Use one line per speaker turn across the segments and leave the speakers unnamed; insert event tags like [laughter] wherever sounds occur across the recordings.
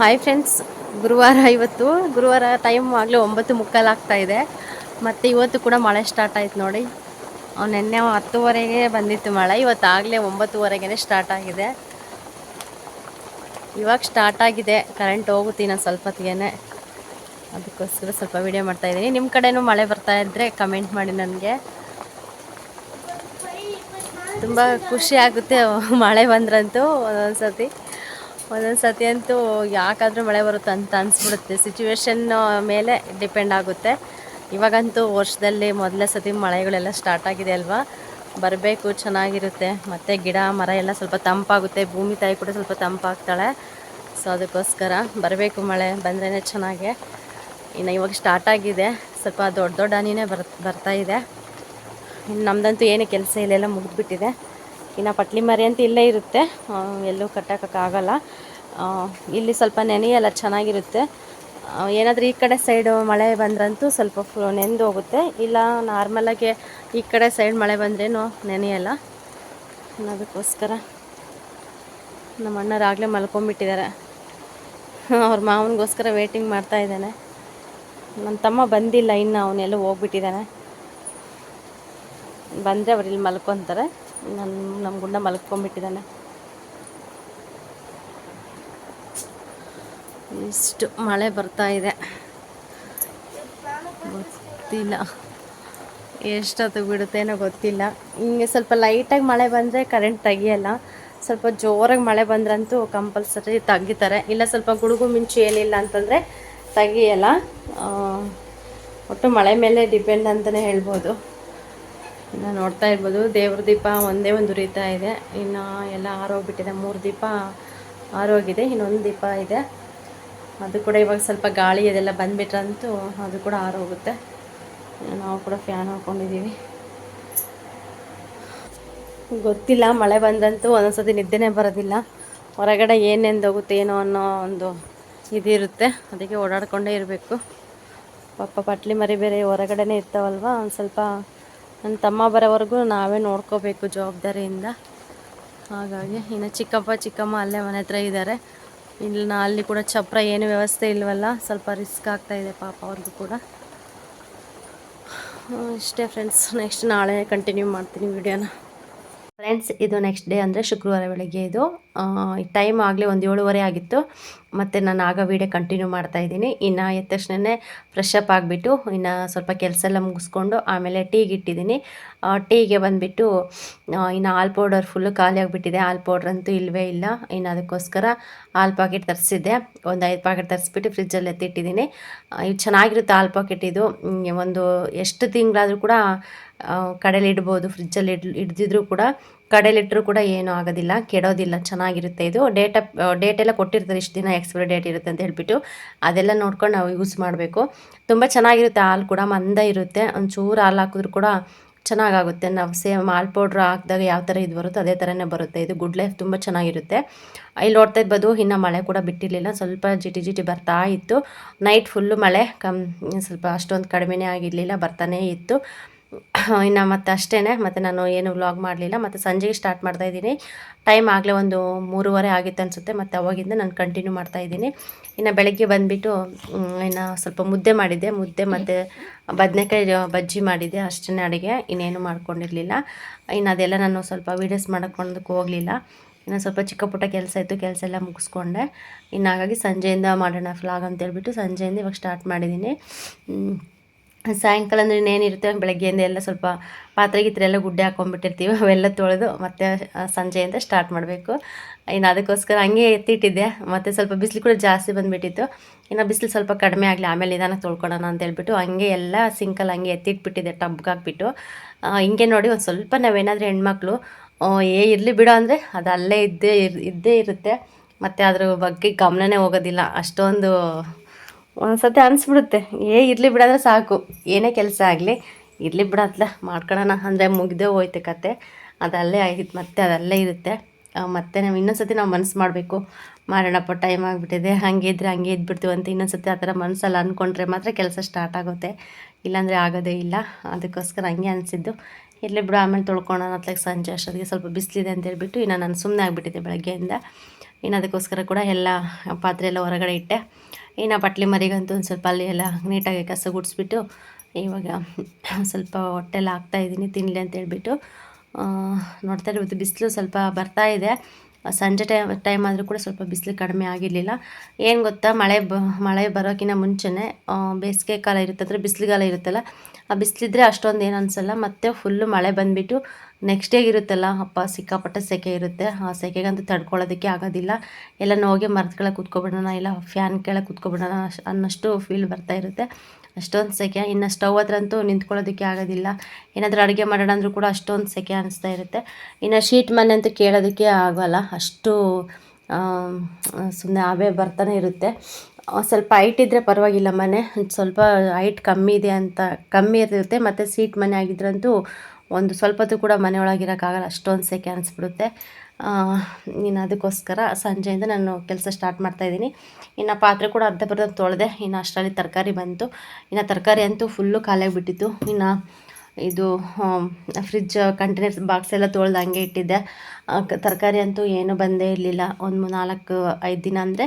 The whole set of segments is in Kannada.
ಹಾಯ್ ಫ್ರೆಂಡ್ಸ್ ಗುರುವಾರ ಇವತ್ತು, ಗುರುವಾರ ಟೈಮ್ ಆಗಲೇ ಒಂಬತ್ತು ಮುಕ್ಕಾಲು ಆಗ್ತಾ ಇದೆ. ಮತ್ತು ಇವತ್ತು ಕೂಡ ಮಳೆ ಸ್ಟಾರ್ಟ್ ಆಯ್ತು ನೋಡಿ. ನಿನ್ನೆ ಹತ್ತುವರೆಗೆ ಬಂದಿತ್ತು ಮಳೆ, ಇವತ್ತು ಆಗಲೇ ಒಂಬತ್ತುವರೆಗೆ ಸ್ಟಾರ್ಟ್ ಆಗಿದೆ. ಇವಾಗ ಸ್ಟಾರ್ಟ್ ಆಗಿದೆ. ಕರೆಂಟ್ ಹೋಗುತ್ತೆ ನಾನು ಸ್ವಲ್ಪ ಹೊತ್ತಿಗೆ ಅದಕ್ಕೋಸ್ಕರ ಸ್ವಲ್ಪ ವಿಡಿಯೋ ಮಾಡ್ತಾಯಿದ್ದೀನಿ ನಿಮ್ಮ ಕಡೆನೂ ಮಳೆ ಬರ್ತಾ ಇದ್ದರೆ ಕಮೆಂಟ್ ಮಾಡಿ ನನಗೆ. ತುಂಬ ಖುಷಿ ಆಗುತ್ತೆ ಮಳೆ ಬಂದ್ರಂತೂ ಒಂದೊಂದು ಸತಿ ಒಂದೊಂದು ಸತಿ ಅಂತೂ ಯಾಕಾದರೂ ಮಳೆ ಬರುತ್ತೆ ಅಂತ ಅನಿಸ್ಬಿಡುತ್ತೆ. ಸಿಚುವೇಶನ್ ಮೇಲೆ ಡಿಪೆಂಡ್ ಆಗುತ್ತೆ. ಇವಾಗಂತೂ ವರ್ಷದಲ್ಲಿ ಮೊದಲನೇ ಸತಿ ಮಳೆಗಳೆಲ್ಲ ಸ್ಟಾರ್ಟ್ ಆಗಿದೆ ಅಲ್ವಾ? ಬರಬೇಕು, ಚೆನ್ನಾಗಿರುತ್ತೆ. ಮತ್ತು ಗಿಡ, ಮರ ಎಲ್ಲ ಸ್ವಲ್ಪ ತಂಪಾಗುತ್ತೆ. ಭೂಮಿ ತಾಯಿ ಕೂಡ ಸ್ವಲ್ಪ ತಂಪಾಗ್ತಾಳೆ. ಸೊ ಅದಕ್ಕೋಸ್ಕರ ಬರಬೇಕು ಮಳೆ. ಬಂದ್ರೇ ಚೆನ್ನಾಗೆ. ಇನ್ನು ಇವಾಗ ಸ್ಟಾರ್ಟ್ ಆಗಿದೆ. ಸ್ವಲ್ಪ ದೊಡ್ಡ ದೊಡ್ಡ ಹನಿನೇ ಬರ್, ಬರ್ತಾ ಇದೆ. ಇನ್ನು ನಮ್ದಂತೂ ಏನು ಕೆಲಸ ಇಲ್ಲೆಲ್ಲ ಮುಗಿದ್ಬಿಟ್ಟಿದೆ. ಇನ್ನು ಪಟ್ಲಿ ಮರಿ ಅಂತ ಇಲ್ಲೇ ಇರುತ್ತೆ. ಎಲ್ಲೂ ಕಟ್ಟೋಕ್ಕಾಗಲ್ಲ ಇಲ್ಲಿ ಸ್ವಲ್ಪ ನೆನೆಯಲ್ಲ ಚೆನ್ನಾಗಿರುತ್ತೆ. ಏನಾದರೂ ಈ ಕಡೆ ಸೈಡು ಮಳೆ ಬಂದ್ರಂತೂ ಸ್ವಲ್ಪ ಫು ನೆಂದು ಹೋಗುತ್ತೆ. ಇಲ್ಲ ನಾರ್ಮಲಾಗಿ ಈ ಕಡೆ ಸೈಡ್ ಮಳೆ ಬಂದ್ರೇನು ನೆನೆಯಲ್ಲ. ಅದಕ್ಕೋಸ್ಕರ ನಮ್ಮ ಅಣ್ಣರಾಗಲೇ ಮಲ್ಕೊಂಬಿಟ್ಟಿದ್ದಾರೆ ಅವ್ರ ಮಾವನಿಗೋಸ್ಕರ ವೇಟಿಂಗ್ ಮಾಡ್ತಾ ಇದ್ದಾನೆ. ನನ್ನ ತಮ್ಮ ಬಂದಿಲ್ಲ ಇನ್ನು, ಅವನೆಲ್ಲ ಹೋಗ್ಬಿಟ್ಟಿದ್ದಾನೆ. ಬಂದರೆ ಅವ್ರು ಇಲ್ಲಿ ಮಲ್ಕೊತಾರೆ. ನನ್ನ ನಮ್ಮ ಗುಂಡ ಮಲ್ಕೊಂಡ್ಬಿಟ್ಟಿದ್ದಾನೆ. ಇಷ್ಟು ಮಳೆ ಬರ್ತಾ ಇದೆ. ಗೊತ್ತಿಲ್ಲ. ಎಷ್ಟೊತ್ತು ಬಿಡುತ್ತೇನೋ ಗೊತ್ತಿಲ್ಲ. ಹಿಂಗೆ ಸ್ವಲ್ಪ ಲೈಟಾಗಿ ಮಳೆ ಬಂದರೆ ಕರೆಂಟ್ ತೆಗಿಯಲ್ಲ. ಸ್ವಲ್ಪ ಜೋರಾಗಿ ಮಳೆ ಬಂದ್ರಂತೂ ಕಂಪಲ್ಸರಿ ತೆಗಿತಾರೆ. ಇಲ್ಲ ಸ್ವಲ್ಪ ಗುಡುಗು ಮಿಂಚು ಏನಿಲ್ಲ ಅಂತಂದರೆ ತೆಗಿಯಲ್ಲ. ಒಟ್ಟು ಮಳೆ ಮೇಲೆ ಡಿಪೆಂಡ್ ಅಂತಲೇ ಹೇಳ್ಬೋದು. ಇನ್ನು ನೋಡ್ತಾ ಇರ್ಬೋದು. ದೇವ್ರ ದೀಪ ಒಂದೇ ಒಂದು ಉರಿತಾ ಇದೆ. ಇನ್ನು ಎಲ್ಲ ಆರೋಗ್ಬಿಟ್ಟಿದೆ. ಮೂರು ದೀಪ ಆರೋಗಿದೆ. ಇನ್ನೊಂದು ದೀಪ ಇದೆ. ಅದು ಕೂಡ ಇವಾಗ ಸ್ವಲ್ಪ ಗಾಳಿ ಅದೆಲ್ಲ ಬಂದುಬಿಟ್ರಂತೂ ಅದು ಕೂಡ ಆರೋಗುತ್ತೆ. ನಾವು ಕೂಡ ಫ್ಯಾನ್ ಹಾಕ್ಕೊಂಡಿದ್ದೀವಿ ಗೊತ್ತಿಲ್ಲ, ಮಳೆ ಬಂದಂತೂ ಒಂದೊಂದ್ಸತಿ ನಿದ್ದೆನೇ ಬರೋದಿಲ್ಲ. ಹೊರಗಡೆ ಏನೆಂದೋಗುತ್ತೆ, ಏನೋ ಅನ್ನೋ ಒಂದು ಇದಿರುತ್ತೆ. ಅದಕ್ಕೆ ಓಡಾಡ್ಕೊಂಡೇ ಇರಬೇಕು. ಪಾಪ ಪಟ್ಲಿ ಮರಿ ಬೇರೆ ಹೊರಗಡೆನೇ ಇರ್ತಾವಲ್ವ, ಒಂದು ಸ್ವಲ್ಪ ನನ್ನ ತಮ್ಮ ಬರೋವರೆಗೂ ನಾವೇ ನೋಡ್ಕೋಬೇಕು ಜವಾಬ್ದಾರಿಯಿಂದ. ಹಾಗಾಗಿ ಇನ್ನು ಚಿಕ್ಕಪ್ಪ ಚಿಕ್ಕಮ್ಮ ಅಲ್ಲೇ ಮನೆ ಹತ್ರ ಇದ್ದಾರೆ. ಇಲ್ಲಿ ಅಲ್ಲಿ ಕೂಡ ಚಪ್ರ ಏನು ವ್ಯವಸ್ಥೆ ಇಲ್ವಲ್ಲ, ಸ್ವಲ್ಪ ರಿಸ್ಕ್ ಆಗ್ತಾ ಇದೆ ಪಾಪ ಅವ್ರಿಗೂ ಕೂಡ. ಇಷ್ಟೇ ಫ್ರೆಂಡ್ಸ್ ನೆಕ್ಸ್ಟ್ ನಾಳೆ ಕಂಟಿನ್ಯೂ ಮಾಡ್ತೀನಿ ವಿಡಿಯೋನ. ಫ್ರೆಂಡ್ಸ್ ಇದು ನೆಕ್ಸ್ಟ್ ಡೇ ಅಂದರೆ ಶುಕ್ರವಾರ ಬೆಳಗ್ಗೆ ಇದು. ಟೈಮ್ ಆಗಲೇ ಒಂದು ಏಳುವರೆ ಆಗಿತ್ತು. ಮತ್ತು ನಾನು ಆಗ ವೀಡಿಯೋ ಕಂಟಿನ್ಯೂ ಮಾಡ್ತಾ ಇದ್ದೀನಿ. ಇನ್ನು ಎದ್ದ ತಕ್ಷಣವೇ ಫ್ರೆಶ್ ಅಪ್ ಆಗಿಬಿಟ್ಟು, ಇನ್ನು ಸ್ವಲ್ಪ ಕೆಲಸ ಎಲ್ಲ ಮುಗಿಸ್ಕೊಂಡು ಆಮೇಲೆ ಟೀಗೆ ಇಟ್ಟಿದ್ದೀನಿ. ಟೀಗೆ ಬಂದುಬಿಟ್ಟು ಇನ್ನು ಹಾಲ್ ಪೌಡರ್ ಫುಲ್ಲು ಖಾಲಿ ಆಗಿಬಿಟ್ಟಿದೆ. ಹಾಲು ಪೌಡ್ರ್ ಅಂತೂ ಇಲ್ಲವೇ ಇಲ್ಲ. ಇನ್ನು ಅದಕ್ಕೋಸ್ಕರ ಹಾಲು ಪಾಕೆಟ್ ತರಿಸಿದ್ದೆ. ಒಂದು ಐದು ಪಾಕೆಟ್ ತರಿಸ್ಬಿಟ್ಟು ಫ್ರಿಜ್ಜಲ್ಲಿ ಎತ್ತಿಟ್ಟಿದ್ದೀನಿ. ಇದು ಚೆನ್ನಾಗಿರುತ್ತೆ ಹಾಲು ಪಾಕೆಟ್ ಇದು. ಒಂದು ಎಷ್ಟು ತಿಂಗಳಾದರೂ ಕೂಡ ಕಡೆಯಲ್ಲಿ ಇಡ್ಬೋದು ಫ್ರಿಜ್ಜಲ್ಲಿ ಇಡ್, ಇಡ್ದಿದ್ರು ಕೂಡ. ಕಡಲಿಟ್ಟರು ಕೂಡ ಏನೂ ಆಗೋದಿಲ್ಲ, ಕೆಡೋದಿಲ್ಲ, ಚೆನ್ನಾಗಿರುತ್ತೆ ಇದು. ಡೇಟ್ ಡೇಟ್ ಎಲ್ಲ ಕೊಟ್ಟಿರ್ತಾರೆ, ಇಷ್ಟು ದಿನ ಎಕ್ಸ್ಪೈರಿ ಡೇಟ್ ಇರುತ್ತೆ ಅಂತ ಹೇಳಿಬಿಟ್ಟು ಅದೆಲ್ಲ ನೋಡ್ಕೊಂಡು ನಾವು ಯೂಸ್ ಮಾಡಬೇಕು. ತುಂಬ ಚೆನ್ನಾಗಿರುತ್ತೆ, ಹಾಲು ಕೂಡ ಮಂದ ಇರುತ್ತೆ. ಒಂಚೂರು ಹಾಲು ಹಾಕಿದ್ರು ಕೂಡ ಚೆನ್ನಾಗಾಗುತ್ತೆ. ನಾವು ಸೇಮ್ ಹಾಲ್ ಪೌಡ್ರ್ ಹಾಕಿದಾಗ ಯಾವ ಥರ ಇದು ಬರುತ್ತೋ ಅದೇ ಥರನೇ ಬರುತ್ತೆ. ಇದು ಗುಡ್ ಲೈಫ್ ತುಂಬ ಚೆನ್ನಾಗಿರುತ್ತೆ. ಇಲ್ಲಿ ನೋಡ್ತಾ ಇರ್ಬೋದು, ಇನ್ನು ಮಳೆ ಕೂಡ ಬಿಟ್ಟಿರಲಿಲ್ಲ. ಸ್ವಲ್ಪ ಜಿಟಿ ಜಿಟಿ ಬರ್ತಾ ಇತ್ತು. ನೈಟ್ ಫುಲ್ಲು ಮಳೆ. ಕಮ್, ಸ್ವಲ್ಪ ಅಷ್ಟೊಂದು ಕಡಿಮೆನೇ ಆಗಿರಲಿಲ್ಲ, ಬರ್ತಾನೇ ಇತ್ತು. [coughs] ಇನ್ನು ಮತ್ತೆ ಅಷ್ಟೇ ಮತ್ತು ನಾನು ಏನು ವ್ಲಾಗ್ ಮಾಡಲಿಲ್ಲ, ಮತ್ತು ಸಂಜೆಗೆ ಸ್ಟಾರ್ಟ್ ಮಾಡ್ತಾ ಇದ್ದೀನಿ. ಟೈಮ್ ಆಗಲೇ ಒಂದು ಮೂರುವರೆ ಆಗಿತ್ತು ಅನಿಸುತ್ತೆ, ಮತ್ತು ಅವಾಗಿಂದ ನಾನು ಕಂಟಿನ್ಯೂ ಮಾಡ್ತಾ ಇದ್ದೀನಿ. ಇನ್ನು ಬೆಳಗ್ಗೆ ಬಂದುಬಿಟ್ಟು ಇನ್ನು ಸ್ವಲ್ಪ ಮುದ್ದೆ ಮಾಡಿದ್ದೆ, ಮುದ್ದೆ ಮತ್ತು ಬದನೆಕಾಯಿ ಬಜ್ಜಿ ಮಾಡಿದ್ದೆ ಅಷ್ಟೇ ಅಡುಗೆ, ಇನ್ನೇನು ಮಾಡ್ಕೊಂಡಿರಲಿಲ್ಲ. ಇನ್ನು ಅದೆಲ್ಲ ನಾನು ಸ್ವಲ್ಪ ವೀಡಿಯೋಸ್ ಮಾಡೋಕ್ಕೊಂದಕ್ಕೆ ಹೋಗಲಿಲ್ಲ. ಇನ್ನು ಸ್ವಲ್ಪ ಚಿಕ್ಕ ಪುಟ್ಟ ಕೆಲಸ ಇತ್ತು, ಕೆಲಸ ಎಲ್ಲ ಮುಗಿಸ್ಕೊಂಡೆ. ಇನ್ನು ಹಾಗಾಗಿ ಸಂಜೆಯಿಂದ ಮಾಡೋಣ ಫ್ಲಾಗ್ ಅಂತೇಳ್ಬಿಟ್ಟು ಸಂಜೆಯಿಂದ ಇವಾಗ ಸ್ಟಾರ್ಟ್ ಮಾಡಿದ್ದೀನಿ. ಸಾಯಂಕಾಲ ಅಂದರೆ ಇನ್ನೇನಿರುತ್ತೆ ಬೆಳಗ್ಗೆಯಿಂದ ಎಲ್ಲ ಸ್ವಲ್ಪ ಪಾತ್ರೆ ಗೀತ್ರೆ ಎಲ್ಲ ಗುಡ್ಡೆ ಹಾಕೊಂಡ್ಬಿಟ್ಟಿರ್ತೀವಿ. ಅವೆಲ್ಲ ತೊಳೆದು ಮತ್ತೆ ಸಂಜೆಯಿಂದ ಸ್ಟಾರ್ಟ್ ಮಾಡಬೇಕು. ಇನ್ನು ಅದಕ್ಕೋಸ್ಕರ ಹಂಗೆ ಎತ್ತಿಟ್ಟಿದ್ದೆ. ಮತ್ತು ಸ್ವಲ್ಪ ಬಿಸಿಲು ಕೂಡ ಜಾಸ್ತಿ ಬಂದುಬಿಟ್ಟಿತ್ತು. ಇನ್ನು ಬಿಸಿಲು ಸ್ವಲ್ಪ ಕಡಿಮೆ ಆಗಲಿ, ಆಮೇಲೆ ನಿಧಾನಕ್ಕೆ ತೊಳ್ಕೊಳ್ಳೋಣ ಅಂತ ಹೇಳ್ಬಿಟ್ಟು ಹಂಗೆ ಎಲ್ಲ ಸಿಂಕಲ್ಲಿ ಹಂಗೆ ಎತ್ತಿಟ್ಬಿಟ್ಟಿದ್ದೆ, ಟಬ್ಗೆ ಹಾಕ್ಬಿಟ್ಟು. ಹಿಂಗೆ ನೋಡಿ ಒಂದು ಸ್ವಲ್ಪ ನಾವೇನಾದರೂ ಹೆಣ್ಮಕ್ಳು ಏ, ಇರಲಿ ಬಿಡೋ ಅಂದರೆ ಅದು ಅಲ್ಲೇ ಇದ್ದೇ ಇರ್, ಇದ್ದೇ ಇರುತ್ತೆ. ಮತ್ತು ಅದ್ರ ಬಗ್ಗೆ ಗಮನನೇ ಹೋಗೋದಿಲ್ಲ. ಅಷ್ಟೊಂದು ಒಂದ್ಸತಿ ಅನಿಸ್ಬಿಡುತ್ತೆ, ಏ, ಇರಲಿ ಬಿಡಂದ್ರೆ ಸಾಕು, ಏನೇ ಕೆಲಸ ಆಗಲಿ, ಇರಲಿ ಬಿಡತ್ಲ ಮಾಡ್ಕೊಳ್ಳೋಣ ಅಂದರೆ ಮುಗಿದೇ ಹೋಯ್ತು ಕತೆ. ಅದಲ್ಲೇ ಆಯ್ತು, ಮತ್ತೆ ಅದಲ್ಲೇ ಇರುತ್ತೆ. ಮತ್ತೆ ನಾವು ಇನ್ನೊಂದ್ಸತಿ ನಾವು ಮನ್ಸು ಮಾಡಬೇಕು. ಮಾಡೋಣಪ್ಪ ಟೈಮ್ ಆಗಿಬಿಟ್ಟಿದೆ, ಹಂಗೆ ಇದ್ರೆ ಹಂಗೆ ಇದ್ಬಿಡ್ತೀವಿ ಅಂತ ಇನ್ನೊಂದ್ಸತಿ ಆ ಥರ ಮನಸ್ಸಲ್ಲಿ ಅಂದ್ಕೊಂಡ್ರೆ ಮಾತ್ರ ಕೆಲಸ ಸ್ಟಾರ್ಟ್ ಆಗುತ್ತೆ. ಇಲ್ಲಾಂದರೆ ಆಗೋದೇ ಇಲ್ಲ. ಅದಕ್ಕೋಸ್ಕರ ಹಂಗೆ ಅನಿಸಿದ್ದು. ಇರಲಿ ಬಿಡು, ಆಮೇಲೆ ತೊಳ್ಕೊಳೋಣ ಅತ್ಲಾಗ ಸಂಜೆ ಅಷ್ಟೊತ್ತಿಗೆ ಸ್ವಲ್ಪ ಬಿಸಿಲಿದೆ ಅಂತ ಹೇಳ್ಬಿಟ್ಟು ಇನ್ನು ನಾನು ಸುಮ್ಮನೆ ಆಗಿಬಿಟ್ಟಿದ್ದೆ ಬೆಳಗ್ಗೆಯಿಂದ. ಇನ್ನು ಅದಕ್ಕೋಸ್ಕರ ಕೂಡ ಎಲ್ಲ ಪಾತ್ರೆ ಎಲ್ಲ ಹೊರಗಡೆ ಇಟ್ಟೆ. ಇನ್ನು ಬಟ್ಲಿ ಮರಿಗಂತೂ ಒಂದು ಸ್ವಲ್ಪ ಅಲ್ಲಿ ಎಲ್ಲ ನೀಟಾಗಿ ಕಸ ಗುಡಿಸ್ಬಿಟ್ಟು ಇವಾಗ ಸ್ವಲ್ಪ ಹೊಟ್ಟೆಲ್ಲ ಹಾಕ್ತಾಯಿದ್ದೀನಿ ತಿನ್ನಲಿ ಅಂತ ಹೇಳ್ಬಿಟ್ಟು. ನೋಡ್ತಾ ಇರ್ಬೋದು, ಬಿಸಿಲು ಸ್ವಲ್ಪ ಬರ್ತಾ ಇದೆ. ಸಂಜೆ ಟೈಮ್ ಟೈಮ್ ಆದರೂ ಕೂಡ ಸ್ವಲ್ಪ ಬಿಸಿಲು ಕಡಿಮೆ ಆಗಿರಲಿಲ್ಲ. ಏನು ಗೊತ್ತಾ, ಮಳೆ ಬ, ಮಳೆ ಬರೋಕ್ಕಿಂತ ಮುಂಚೆನೇ ಬೇಸಿಗೆ ಕಾಲ ಇರುತ್ತೆ ಅಂದರೆ ಬಿಸಿಲುಗಾಲ ಇರುತ್ತಲ್ಲ, ಆ ಬಿಸಿಲಿದ್ರೆ ಅಷ್ಟೊಂದು ಏನು ಅನಿಸಲ್ಲ, ಮತ್ತು ಫುಲ್ಲು ಮಳೆ ಬಂದುಬಿಟ್ಟು ನೆಕ್ಸ್ಟ್ ಡೇ ಇರುತ್ತಲ್ಲ ಅಪ್ಪ ಸಿಕ್ಕಾಪಟ್ಟೆ ಸೆಕೆ ಇರುತ್ತೆ. ಆ ಸೆಕೆಗಂತೂ ತಡ್ಕೊಳ್ಳೋದಕ್ಕೆ ಆಗೋದಿಲ್ಲ. ಎಲ್ಲ ನೋಗೆ ಮರದ ಕೆಳಗೆ ಕೂತ್ಕೊಬಿಡೋಣ, ಇಲ್ಲ ಫ್ಯಾನ್ ಕೆಳಗೆ ಕೂತ್ಕೊಬಿಡೋಣ ಅನ್ನಷ್ಟು ಫೀಲ್ ಬರ್ತಾ ಇರುತ್ತೆ. ಅಷ್ಟೊಂದು ಸೆಕೆ. ಇನ್ನು ಸ್ಟವ್ ಹತ್ರ ಅಂತೂ ನಿಂತ್ಕೊಳ್ಳೋದಕ್ಕೆ ಆಗೋದಿಲ್ಲ. ಏನಾದರೂ ಅಡುಗೆ ಮಾಡೋಣ ಅಂದರೂ ಕೂಡ ಅಷ್ಟೊಂದು ಸೆಕೆ ಅನಿಸ್ತಾ ಇರುತ್ತೆ. ಇನ್ನು ಶೀಟ್ ಮನೆ ಅಂತೂ ಕೇಳೋದಕ್ಕೆ ಆಗೋಲ್ಲ. ಅಷ್ಟು ಸುಮ್ಮನೆ ಆವೇ ಬರ್ತಾನೆ ಇರುತ್ತೆ. ಸ್ವಲ್ಪ ಹೈಟ್ ಇದ್ದರೆ ಪರವಾಗಿಲ್ಲ ಮನೆ. ಸ್ವಲ್ಪ ಹೈಟ್ ಕಮ್ಮಿ ಇದೆ ಅಂತ, ಕಮ್ಮಿ ಇರುತ್ತೆ. ಮತ್ತು ಸೀಟ್ ಮನೆ ಆಗಿದ್ರಂತೂ ಒಂದು ಸ್ವಲ್ಪತ್ತು ಕೂಡ ಮನೆಯೊಳಗಿರೋಕ್ಕಾಗಲ್ಲ, ಅಷ್ಟೊಂದು ಸೆಕೆ ಅನಿಸ್ಬಿಡುತ್ತೆ. ಇನ್ನು ಅದಕ್ಕೋಸ್ಕರ ಸಂಜೆಯಿಂದ ನಾನು ಕೆಲಸ ಸ್ಟಾರ್ಟ್ ಮಾಡ್ತಾಯಿದ್ದೀನಿ ಇನ್ನು ಪಾತ್ರೆ ಕೂಡ ಅರ್ಧ ಬರ್ಧ ತೊಳೆದೆ, ಇನ್ನು ಅಷ್ಟರಲ್ಲಿ ತರಕಾರಿ ಬಂತು. ಇನ್ನು ತರಕಾರಿ ಅಂತೂ ಫುಲ್ಲು ಖಾಲಿಯಾಗಿಬಿಟ್ಟಿತ್ತು ಇನ್ನು ಇದು ಫ್ರಿಜ್ ಕಂಟೈನರ್ಸ್ ಬಾಕ್ಸ್ ಎಲ್ಲ ತೊಳೆದು ಹಂಗೆ ಇಟ್ಟಿದ್ದೆ. ತರಕಾರಿ ಅಂತೂ ಏನೂ ಬಂದೇ ಇರಲಿಲ್ಲ. ಒಂದು ನಾಲ್ಕು, ಐದು ದಿನ ಅಂದರೆ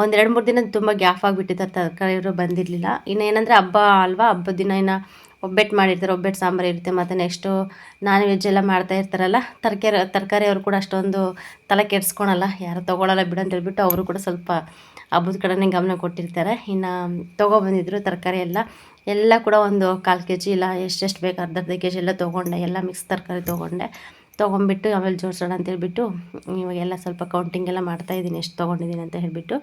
ಒಂದು ಎರಡು ಮೂರು ದಿನ ತುಂಬ ಗ್ಯಾಪ್ ಆಗಿಬಿಟ್ಟಿದ್ದಾರೆ ತರಕಾರಿಗಳು ಬಂದಿರಲಿಲ್ಲ. ಇನ್ನೇನಂದರೆ ಹಬ್ಬ ಅಲ್ವಾ, ಹಬ್ಬದ ದಿನ ಇನ್ನು ಒಬ್ಬಟ್ಟು ಮಾಡಿರ್ತಾರೆ ಒಬ್ಬಟ್ಟು ಸಾಂಬಾರು ಇರುತ್ತೆ, ಮತ್ತು ನೆಕ್ಸ್ಟು ನಾನ್ ವೆಜ್ ಎಲ್ಲ ಮಾಡ್ತಾ ಇರ್ತಾರಲ್ಲ, ತರಕಾರಿ ತರಕಾರಿ ಅವರು ಕೂಡ ಅಷ್ಟೊಂದು ತಲೆ ಕೆಡಿಸ್ಕೊಳಲ್ಲ, ಯಾರು ತೊಗೊಳಲ್ಲ ಬಿಡು ಅಂತ ಹೇಳ್ಬಿಟ್ಟು ಅವರು ಕೂಡ ಸ್ವಲ್ಪ ಹಬ್ಬದ ಕಡೆನೇ ಗಮನ ಕೊಟ್ಟಿರ್ತಾರೆ. ಇನ್ನು ತೊಗೊಬಂದಿದ್ರು ತರಕಾರಿ ಎಲ್ಲ ಎಲ್ಲ ಕೂಡ ಒಂದು ಕಾಲು ಕೆ ಜಿ ಇಲ್ಲ, ಎಷ್ಟೆಷ್ಟು ಬೇಕು ಅರ್ಧ ಅರ್ಧ ಕೆ ಜಿ ಎಲ್ಲ ತೊಗೊಂಡೆ, ಎಲ್ಲ ಮಿಕ್ಸ್ ತರಕಾರಿ ತೊಗೊಂಡೆ. ತೊಗೊಂಬಿಟ್ಟು ಆಮೇಲೆ ಜೋಡಿಸೋಣ ಅಂತ ಹೇಳ್ಬಿಟ್ಟು ಇವಾಗೆಲ್ಲ ಸ್ವಲ್ಪ ಕೌಂಟಿಂಗ್ ಎಲ್ಲ ಮಾಡ್ತಾಯಿದ್ದೀನಿ ಎಷ್ಟು ತೊಗೊಂಡಿದ್ದೀನಿ ಅಂತ ಹೇಳಿಬಿಟ್ಟು.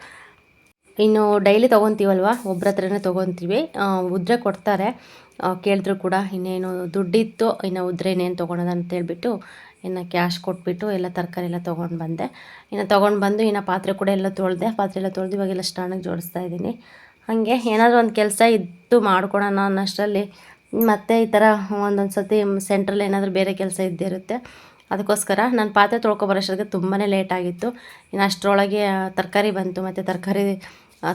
ಇನ್ನು ಡೈಲಿ ತೊಗೊತೀವಲ್ವ? ಒಬ್ಬರ ಹತ್ರನೇ ತೊಗೊತೀವಿ. ಉದ್ರೆ ಕೊಡ್ತಾರೆ. ಕೇಳಿದ್ರು ಕೂಡ ಇನ್ನೇನು ದುಡ್ಡಿತ್ತು, ಇನ್ನು ಉದ್ರೆ ಇನ್ನೇನು ತೊಗೊಳೋದು ಅಂತ ಹೇಳ್ಬಿಟ್ಟು ಇನ್ನು ಕ್ಯಾಶ್ ಕೊಟ್ಬಿಟ್ಟು ಎಲ್ಲ ತರಕಾರಿ ಎಲ್ಲ ತೊಗೊಂಡು ಬಂದೆ. ಇನ್ನು ತೊಗೊಂಡು ಬಂದು ಇನ್ನು ಪಾತ್ರೆ ಕೂಡ ಎಲ್ಲ ತೊಳೆದೆ, ಪಾತ್ರೆ ಎಲ್ಲ ತೊಳೆದು ಇವಾಗೆಲ್ಲ ಸ್ಟಾಂಡಿಗೆ ಜೋಡಿಸ್ತಾ ಇದ್ದೀನಿ. ಹಾಗೆ ಏನಾದರೂ ಒಂದು ಕೆಲಸ ಇದ್ದು ಮಾಡ್ಕೊಳೋಣ ಅನ್ನೋಷ್ಟರಲ್ಲಿ ಮತ್ತೆ ಈ ಥರ ಒಂದೊಂದು ಸರ್ತಿ ಸೆಂಟ್ರಲ್ಲಿ ಏನಾದರೂ ಬೇರೆ ಕೆಲಸ ಇದ್ದೇ ಇರುತ್ತೆ. ಅದಕ್ಕೋಸ್ಕರ ನಾನು ಪಾತ್ರೆ ತೊಳ್ಕೊಬರೋಷ್ಟೊತ್ತಿಗೆ ತುಂಬಾ ಲೇಟ್ ಆಗಿತ್ತು. ಇನ್ನು ಅಷ್ಟರೊಳಗೆ ತರಕಾರಿ ಬಂತು, ಮತ್ತು ತರಕಾರಿ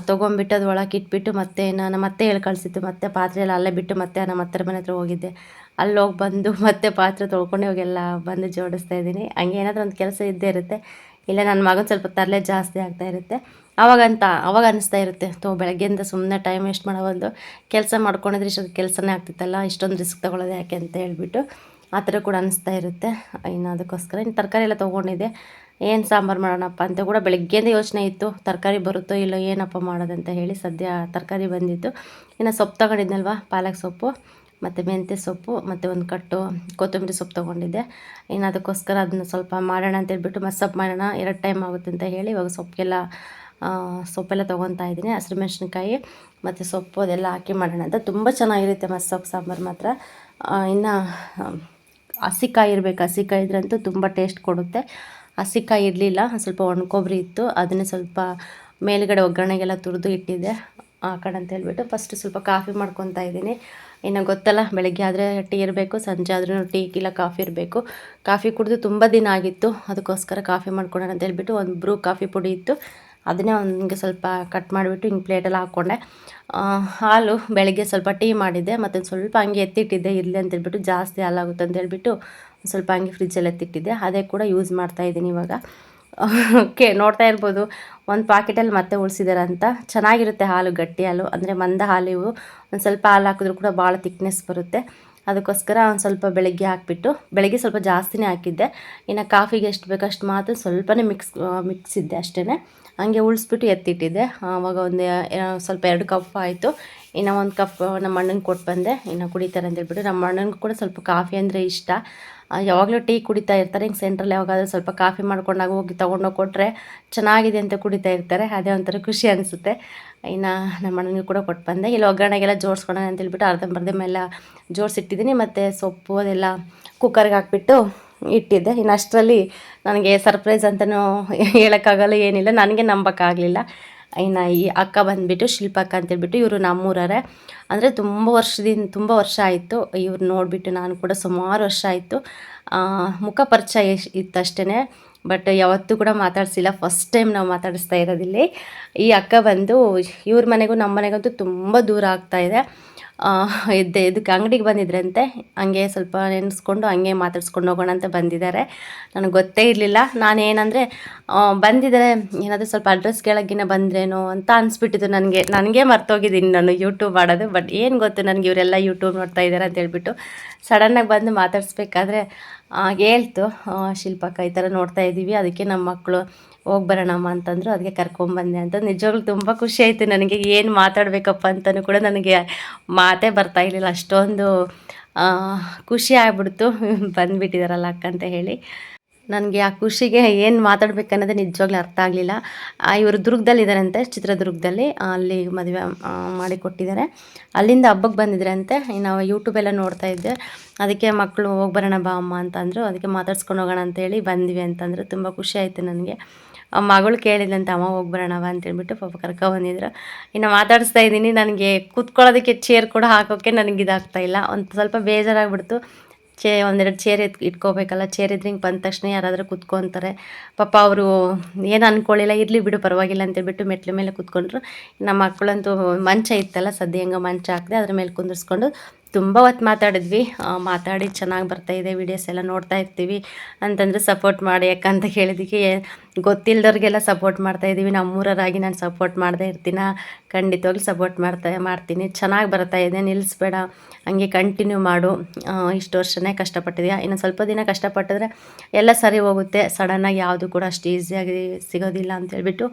ತೊಗೊಂಬಿಟ್ಟು ಅದು ಒಳಗೆ ಇಟ್ಬಿಟ್ಟು ಮತ್ತೆ ನಾನು ಮತ್ತೆ ಹೇಳಿ ಕಳಿಸಿತ್ತು ಮತ್ತೆ ಪಾತ್ರೆ ಎಲ್ಲ ಅಲ್ಲೇ ಬಿಟ್ಟು ಮತ್ತೆ ನಮ್ಮ ಹತ್ರ ಮನೆ ಹತ್ರ ಹೋಗಿದ್ದೆ. ಅಲ್ಲಿ ಹೋಗಿ ಬಂದು [laughs] ಮತ್ತೆ ಪಾತ್ರೆ ತೊಳ್ಕೊಂಡು ಎಲ್ಲ ಬಂದು ಜೋಡಿಸ್ತಾ ಇದ್ದೀನಿ. ಹಂಗೆ ಏನಾದರೂ ಒಂದು ಕೆಲಸ ಇದ್ದೇ ಇರುತ್ತೆ. ಇಲ್ಲ ನನ್ನ ಮಗನ ಸ್ವಲ್ಪ ತರಲೆ ಜಾಸ್ತಿ ಆಗ್ತಾ ಇರುತ್ತೆ. ಅವಾಗಂತ ಅವಾಗ ಅನಿಸ್ತಾ ಇರುತ್ತೆ, ತೋ ಬೆಳಗ್ಗೆಯಿಂದ ಸುಮ್ಮನೆ ಟೈಮ್ ವೇಸ್ಟ್ ಮಾಡೋ ಒಂದು ಕೆಲಸ ಮಾಡ್ಕೊಂಡಿದ್ರೆ ಇಷ್ಟೊಂದು ಕೆಲಸನೇ ಆಗ್ತಿತ್ತಲ್ಲ, ಇಷ್ಟೊಂದು ರಿಸ್ಕ್ ತೊಗೊಳೋದು ಯಾಕೆ ಅಂತ ಹೇಳ್ಬಿಟ್ಟು. ಆ ಥರ ಕೂಡ ಅನಿಸ್ತಾ ಇರುತ್ತೆ. ಇನ್ನು ಅದಕ್ಕೋಸ್ಕರ ಇನ್ನು ತರಕಾರಿ ಎಲ್ಲ ತೊಗೊಂಡಿದ್ದೆ. ಏನು ಸಾಂಬಾರು ಮಾಡೋಣಪ್ಪ ಅಂತ ಕೂಡ ಬೆಳಗ್ಗೆಯಿಂದ ಯೋಚನೆ ಇತ್ತು. ತರಕಾರಿ ಬರುತ್ತೋ ಇಲ್ಲೋ ಏನಪ್ಪ ಮಾಡೋದಂತ ಹೇಳಿ ಸದ್ಯ ತರಕಾರಿ ಬಂದಿತ್ತು. ಇನ್ನು ಸೊಪ್ಪು ತಗೊಂಡಿದ್ನಲ್ವ? ಪಾಲಕ್ ಸೊಪ್ಪು ಮತ್ತು ಮೆಂತ್ಯ ಸೊಪ್ಪು ಮತ್ತು ಒಂದು ಕಟ್ಟು ಕೊತ್ತಂಬರಿ ಸೊಪ್ಪು ತೊಗೊಂಡಿದ್ದೆ. ಇನ್ನು ಅದಕ್ಕೋಸ್ಕರ ಅದನ್ನ ಸ್ವಲ್ಪ ಮಾಡೋಣ ಅಂತ ಹೇಳ್ಬಿಟ್ಟು ಮಸ್ಸೊಪ್ಪು ಮಾಡೋಣ ಎರಡು ಟೈಮ್ ಆಗುತ್ತೆ ಅಂತ ಹೇಳಿ ಇವಾಗ ಸೊಪ್ಪಿಗೆಲ್ಲ ಆ, ಸೊಪ್ಪೆಲ್ಲ ತೊಗೊತಾ ಇದ್ದೀನಿ. ಹಸಿರು ಮೆಣಸಿನ್ಕಾಯಿ ಮತ್ತು ಸೊಪ್ಪು ಅದೆಲ್ಲ ಹಾಕಿ ಮಾಡೋಣ ಅಂತ. ತುಂಬ ಚೆನ್ನಾಗಿರುತ್ತೆ ಮಸ್ಸೊಪ್ಪು ಸಾಂಬಾರು ಮಾತ್ರ. ಇನ್ನು ಹಸಿಕಾಯಿ ಇರಬೇಕು, ಹಸಿಕಾಯಿ ಇದ್ರಂತೂ ತುಂಬ ಟೇಸ್ಟ್ ಕೊಡುತ್ತೆ. ಹಸಿಕಾಯಿ ಇರಲಿಲ್ಲ ಸ್ವಲ್ಪ ಒಣಕೊಬ್ಬರಿ ಇತ್ತು, ಅದನ್ನೇ ಸ್ವಲ್ಪ ಮೇಲುಗಡೆ ಒಗ್ಗರಣೆಗೆಲ್ಲ ತುರಿದು ಇಟ್ಟಿದ್ದೆ. ಕಡೆ ಅಂತ ಹೇಳ್ಬಿಟ್ಟು ಫಸ್ಟ್ ಸ್ವಲ್ಪ ಕಾಫಿ ಮಾಡ್ಕೊತಾ ಇದ್ದೀನಿ. ಇನ್ನು ಗೊತ್ತಲ್ಲ, ಬೆಳಗ್ಗೆ ಆದರೆ ಟೀ ಇರಬೇಕು, ಸಂಜೆ ಆದ್ರೂ ಟೀ ಇಲ್ಲ ಕಾಫಿ ಇರಬೇಕು. ಕಾಫಿ ಕುಡಿದು ತುಂಬ ದಿನ ಆಗಿತ್ತು, ಅದಕ್ಕೋಸ್ಕರ ಕಾಫಿ ಮಾಡ್ಕೊಳೋಣ ಅಂತ ಹೇಳ್ಬಿಟ್ಟು ಒಂದು ಬ್ರೂ ಕಾಫಿ ಪುಡಿ ಇತ್ತು. ಅದನ್ನೇ ಒಂದು ಸ್ವಲ್ಪ ಕಟ್ ಮಾಡಿಬಿಟ್ಟು ಹಿಂಗೆ ಪ್ಲೇಟಲ್ಲಿ ಹಾಕ್ಕೊಂಡೆ ಹಾಲು ಬೆಳಗ್ಗೆ ಸ್ವಲ್ಪ ಟೀ ಮಾಡಿದ್ದೆ ಮತ್ತು ಸ್ವಲ್ಪ ಹಂಗೆ ಎತ್ತಿಟ್ಟಿದ್ದೆ. ಇರಲಿ ಅಂತೇಳ್ಬಿಟ್ಟು ಜಾಸ್ತಿ ಹಾಲಾಗುತ್ತೆ ಅಂತ ಹೇಳ್ಬಿಟ್ಟು ಸ್ವಲ್ಪ ಹಂಗೆ ಫ್ರಿಜ್ಜಲ್ಲಿ ಎತ್ತಿಟ್ಟಿದ್ದೆ. ಅದೇ ಕೂಡ ಯೂಸ್ ಮಾಡ್ತಾ ಇದ್ದೀನಿ ಇವಾಗ. ಓಕೆ ನೋಡ್ತಾ ಇರ್ಬೋದು. ಒಂದು ಪಾಕೆಟಲ್ಲಿ ಮತ್ತೆ ಉಳಿಸಿದಾರೆ ಅಂತ. ಚೆನ್ನಾಗಿರುತ್ತೆ ಹಾಲು, ಗಟ್ಟಿ ಹಾಲು. ಅಂದರೆ ಮಂದ ಹಾಲು ಇವು. ಒಂದು ಸ್ವಲ್ಪ ಹಾಲು ಹಾಕಿದ್ರು ಕೂಡ ಭಾಳ ತಿಕ್ನೆಸ್ ಬರುತ್ತೆ. ಅದಕ್ಕೋಸ್ಕರ ಒಂದು ಸ್ವಲ್ಪ ಬೆಳಗ್ಗೆ ಹಾಕಿಬಿಟ್ಟು, ಬೆಳಗ್ಗೆ ಸ್ವಲ್ಪ ಜಾಸ್ತಿನೇ ಹಾಕಿದ್ದೆ. ಇನ್ನು ಕಾಫಿಗೆ ಎಷ್ಟು ಬೇಕಷ್ಟು ಮಾತ್ರ ಸ್ವಲ್ಪನೇ ಮಿಕ್ಸ್ ಮಿಕ್ಸಿದ್ದೆ ಅಷ್ಟೇ ಹಂಗೆ ಉಳಿಸ್ಬಿಟ್ಟು ಎತ್ತಿಟ್ಟಿದ್ದೆ. ಆವಾಗ ಒಂದು ಸ್ವಲ್ಪ ಎರಡು ಕಪ್ ಆಯಿತು. ಇನ್ನು ಒಂದು ಕಪ್ ನಮ್ಮ ಅಣ್ಣನಿಗೆ ಕೊಟ್ಟು ಬಂದೆ. ಇನ್ನು ಕುಡಿತಾರೆ ಅಂತ ಹೇಳ್ಬಿಟ್ಟು. ನಮ್ಮ ಅಣ್ಣನಿಗೂ ಕೂಡ ಸ್ವಲ್ಪ ಕಾಫಿ ಅಂದರೆ ಇಷ್ಟ. ಯಾವಾಗಲೂ ಟೀ ಕುಡಿತಾ ಇರ್ತಾರೆ. ಹಿಂಗೆ ಸೆಂಟ್ರಲ್ಲಿ ಯಾವಾಗಾದ್ರೂ ಸ್ವಲ್ಪ ಕಾಫಿ ಮಾಡ್ಕೊಂಡಾಗ ಹೋಗಿ ತೊಗೊಂಡೋಗಿ ಕೊಟ್ಟರೆ ಚೆನ್ನಾಗಿದೆ ಅಂತ ಕುಡಿತಾ ಇರ್ತಾರೆ. ಅದೇ ಒಂಥರ ಖುಷಿ ಅನಿಸುತ್ತೆ. ಇನ್ನು ನಮ್ಮ ಅಣ್ಣನಿಗೆ ಕೂಡ ಕೊಟ್ಟು ಬಂದೆ. ಇಲ್ಲಿ ಒಗ್ಗರಣೆಗೆಲ್ಲ ಜೋಡಿಸ್ಕೊಳ್ಳೋಣ ಅಂತೇಳ್ಬಿಟ್ಟು ಮೇಲೆ ಜೋಡಿಸಿಟ್ಟಿದ್ದೀನಿ. ಮತ್ತು ಸೊಪ್ಪು ಅದೆಲ್ಲ ಕುಕ್ಕರ್ಗೆ ಹಾಕ್ಬಿಟ್ಟು ಇಟ್ಟಿದ್ದೆ. ಇನ್ನು ಅಷ್ಟರಲ್ಲಿ ನನಗೆ ಸರ್ಪ್ರೈಸ್ ಅಂತಲೂ ಹೇಳೋಕ್ಕಾಗಲ್ಲ, ಏನಿಲ್ಲ. ನನಗೆ ನಂಬೋಕ್ಕಾಗಲಿಲ್ಲ ಇನ್ನು ಈ ಅಕ್ಕ ಬಂದುಬಿಟ್ಟು, ಶಿಲ್ಪಕ್ಕ ಅಂತೇಳ್ಬಿಟ್ಟು ಇವರು ನಮ್ಮೂರವರೇ. ಅಂದರೆ ತುಂಬ ವರ್ಷದಿಂದ, ತುಂಬ ವರ್ಷ ಆಯಿತು. ಇವ್ರು ನೋಡಿಬಿಟ್ಟು ನಾನು ಕೂಡ ಸುಮಾರು ವರ್ಷ ಆಯಿತು. ಮುಖ ಪರಿಚಯ ಇತ್ತಷ್ಟೇ ಬಟ್ ಯಾವತ್ತೂ ಕೂಡ ಮಾತಾಡಿಸಿಲ್ಲ. ಫಸ್ಟ್ ಟೈಮ್ ನಾವು ಮಾತಾಡಿಸ್ತಾ ಇರೋದಿಲ್ಲಿ. ಈ ಅಕ್ಕ ಬಂದು, ಇವ್ರ ಮನೆಗೂ ನಮ್ಮ ಮನೆಗಂತೂ ತುಂಬ ದೂರ ಆಗ್ತಾ ಇದೆ. ಇದ್ದೆ ಇದಕ್ಕೆ ಅಂಗಡಿಗೆ ಬಂದಿದ್ರಂತೆ. ಹಂಗೆ ಸ್ವಲ್ಪ ನೆನೆಸ್ಕೊಂಡು ಹಂಗೆ ಮಾತಾಡ್ಸ್ಕೊಂಡು ಹೋಗೋಣ ಅಂತ ಬಂದಿದ್ದಾರೆ. ನನಗೆ ಗೊತ್ತೇ ಇರಲಿಲ್ಲ. ನಾನು ಏನಂದರೆ ಬಂದಿದ್ದಾರೆ ಏನಾದರೂ ಸ್ವಲ್ಪ ಅಡ್ರೆಸ್ ಕೆಳಗಿನ ಬಂದ್ರೇನೋ ಅಂತ ಅನಿಸ್ಬಿಟ್ಟಿದ್ದು ನನಗೆ. ನನಗೆ ಮರ್ತೋಗಿದ್ದೀನಿ ನಾನು ಯೂಟ್ಯೂಬ್ ಮಾಡೋದು ಬಟ್ ಏನು ಗೊತ್ತು, ನನಗೆ ಇವರೆಲ್ಲ ಯೂಟ್ಯೂಬ್ ನೋಡ್ತಾ ಇದ್ದಾರೆ ಅಂತ ಹೇಳ್ಬಿಟ್ಟು ಸಡನ್ನಾಗಿ ಬಂದು ಮಾತಾಡಿಸ್ಬೇಕಾದ್ರೆ ಹೇಳ್ತು ಶಿಲ್ಪಕ್ಕ ಈ ಥರ ನೋಡ್ತಾ ಇದ್ದೀವಿ ಅದಕ್ಕೆ ನಮ್ಮ ಮಕ್ಕಳು ಹೋಗಿ ಬರೋಣಮ್ಮ ಅಂತಂದ್ರು, ಅದಕ್ಕೆ ಕರ್ಕೊಂಬಂದೆ ಅಂತ. ನಿಜವಾಗ್ಲೂ ತುಂಬ ಖುಷಿ ಆಯಿತು ನನಗೆ, ಏನು ಮಾತಾಡಬೇಕಪ್ಪ ಅಂತಲೂ ಕೂಡ ನನಗೆ ಮಾತೇ ಬರ್ತಾ ಇರಲಿಲ್ಲ. ಅಷ್ಟೊಂದು ಖುಷಿ ಆಗ್ಬಿಡ್ತು, ಬಂದುಬಿಟ್ಟಿದಾರಲ್ಲ ಅಕ್ಕ ಅಂತ ಹೇಳಿ. ನನಗೆ ಆ ಖುಷಿಗೆ ಏನು ಮಾತಾಡ್ಬೇಕನ್ನೋದೇ ನಿಜವಾಗ್ಲೂ ಅರ್ಥ ಆಗಲಿಲ್ಲ. ಇವರು ದುರ್ಗದಲ್ಲಿದ್ದಾರಂತೆ, ಚಿತ್ರದುರ್ಗದಲ್ಲಿ ಅಲ್ಲಿ ಮದುವೆ ಮಾಡಿಕೊಟ್ಟಿದ್ದಾರೆ. ಮಾಡಿ ಕೊಟ್ಟಿದ್ದಾರೆ ಅಲ್ಲಿಂದ ಹಬ್ಬಕ್ಕೆ ಬಂದಿದ್ರಂತೆ ನಾವು ಯೂಟ್ಯೂಬೆಲ್ಲ ನೋಡ್ತಾ ಇದ್ದೆ. ಅದಕ್ಕೆ ಮಕ್ಕಳು ಹೋಗಿ ಬರೋಣ ಬಾ ಅಮ್ಮ ಅಂತಂದರು. ಅದಕ್ಕೆ ಮಾತಾಡ್ಸ್ಕೊಂಡು ಹೋಗೋಣ ಅಂತೇಳಿ ಬಂದ್ವಿ ಅಂತಂದರು. ತುಂಬ ಖುಷಿ ಆಯಿತು ನನಗೆ. ಮಗಳು ಕೇಳಿದಂತೆ ಅಮ್ಮ, ಹೋಗಿ ಬರೋಣವ ಅಂತೇಳ್ಬಿಟ್ಟು ಪಾಪ ಕರ್ಕೊ ಬಂದಿದ್ರು. ಇನ್ನು ಮಾತಾಡಿಸ್ತಾ ಇದ್ದೀನಿ. ನನಗೆ ಕೂತ್ಕೊಳ್ಳೋದಕ್ಕೆ ಚೇರ್ ಕೂಡ ಹಾಕೋಕ್ಕೆ ನನಗೆ ಇದಾಗ್ತಾ ಇಲ್ಲ. ಒಂದು ಸ್ವಲ್ಪ ಬೇಜಾರಾಗ್ಬಿಡ್ತು. ಚೇ, ಒಂದೆರಡು ಚೇರ್ ಎತ್ ಇಟ್ಕೋಬೇಕಲ್ಲ, ಚೇರ್ ಇದ್ರೆ ಹಿಂಗೆ ಬಂದ ತಕ್ಷಣ ಯಾರಾದರೂ ಕುತ್ಕೊತಾರೆ. ಪಾಪ ಅವರು ಏನು ಅಂದ್ಕೊಳ್ಳಿಲ್ಲ ಇರಲಿ ಬಿಡು, ಪರವಾಗಿಲ್ಲ ಅಂತೇಳ್ಬಿಟ್ಟು ಮೆಟ್ಲ ಮೇಲೆ ಕುತ್ಕೊಂಡ್ರು. ನಮ್ಮ ಮಕ್ಕಳಂತೂ ಮಂಚ ಇತ್ತಲ್ಲ ಸದ್ಯ ಹಂಗೆ ಮಂಚ ಹಾಕಿದೆ ಅದ್ರ ಮೇಲೆ ಕುಂದಿರ್ಸ್ಕೊಂಡು ತುಂಬ ಹೊತ್ತು ಮಾತಾಡಿದ್ವಿ. ಮಾತಾಡಿ ಚೆನ್ನಾಗಿ ಬರ್ತಾ ಇದೆ ವೀಡಿಯೋಸ್ ಎಲ್ಲ ನೋಡ್ತಾ ಇರ್ತೀವಿ ಅಂತಂದರೆ ಸಪೋರ್ಟ್ ಮಾಡಿ ಯಾಕಂತ ಹೇಳಿದಕ್ಕೆ ಗೊತ್ತಿಲ್ಲದವ್ರಿಗೆಲ್ಲ ಸಪೋರ್ಟ್ ಮಾಡ್ತಾ ಇದ್ದೀವಿ. ನಮ್ಮೂರರಾಗಿ ನಾನು ಸಪೋರ್ಟ್ ಮಾಡದೇ ಇರ್ತೀನ. ಖಂಡಿತವಾಗ್ಲೂ ಸಪೋರ್ಟ್ ಮಾಡ್ತಾ, ಮಾಡ್ತೀನಿ. ಚೆನ್ನಾಗಿ ಬರ್ತಾ ಇದೆ. ನಿಲ್ಲಿಸ್ಬೇಡ ಹಂಗೆ ಕಂಟಿನ್ಯೂ ಮಾಡು. ಇಷ್ಟು ವರ್ಷನೇ ಕಷ್ಟಪಟ್ಟಿದ್ಯಾ. ಇನ್ನು ಸ್ವಲ್ಪ ದಿನ ಕಷ್ಟಪಟ್ಟಿದ್ರೆ ಎಲ್ಲ ಸರಿ ಹೋಗುತ್ತೆ. ಸಡನ್ನಾಗಿ ಯಾವುದು ಕೂಡ ಅಷ್ಟು ಈಸಿಯಾಗಿ ಸಿಗೋದಿಲ್ಲ ಅಂತ ಹೇಳ್ಬಿಟ್ಟು